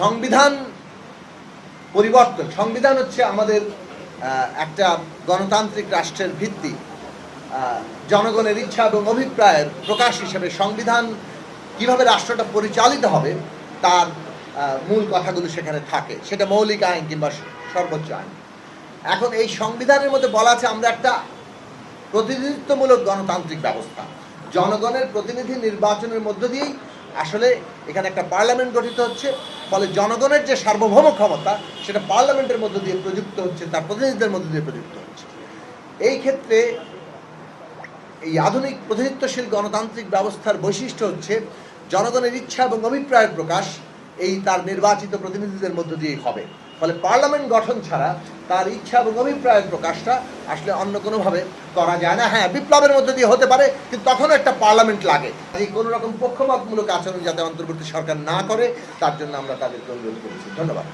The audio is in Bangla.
সংবিধান পরিবর্তন। সংবিধান হচ্ছে আমাদের একটা গণতান্ত্রিক রাষ্ট্রের ভিত্তি। জনগণের ইচ্ছা এবং অভিপ্রায়ের প্রকাশ হিসেবে সংবিধান কীভাবে রাষ্ট্রটা পরিচালিত হবে, তার মূল কথাগুলো সেখানে থাকে। সেটা মৌলিক আইন কিংবা সর্বোচ্চ আইন। এখন এই সংবিধানের মধ্যে বলা আছে আমরা একটা প্রতিনিধিত্বমূলক গণতান্ত্রিক ব্যবস্থা। জনগণের প্রতিনিধি নির্বাচনের মধ্য দিয়েই আসলে এখানে একটা পার্লামেন্ট গঠিত হচ্ছে, ফলে জনগণের যে সার্বভৌম ক্ষমতা, সেটা পার্লামেন্টের মধ্য দিয়ে প্রযুক্ত হচ্ছে, তার প্রতিনিধিদের মধ্য দিয়ে প্রযুক্ত হচ্ছে। এই ক্ষেত্রে এই আধুনিক প্রতিনিধিত্বশীল গণতান্ত্রিক ব্যবস্থার বৈশিষ্ট্য হচ্ছে, জনগণের ইচ্ছা এবং অভিপ্রায়ের প্রকাশ এই তার নির্বাচিত প্রতিনিধিদের মধ্য দিয়ে হবে। ফলে পার্লামেন্ট গঠন ছাড়া তার ইচ্ছা এবং অভিপ্রায়ের প্রকাশটা আসলে অন্য কোনোভাবে করা যায় না। হ্যাঁ বিপ্লবের মধ্য দিয়ে হতে পারে, কিন্তু তখনও একটা পার্লামেন্ট লাগে। এই কোনো রকম পক্ষপাতমূলক আচরণ যাতে অন্তর্বর্তী সরকার না করে, তার জন্য আমরা তাদেরকে অনুরোধ করেছি। ধন্যবাদ।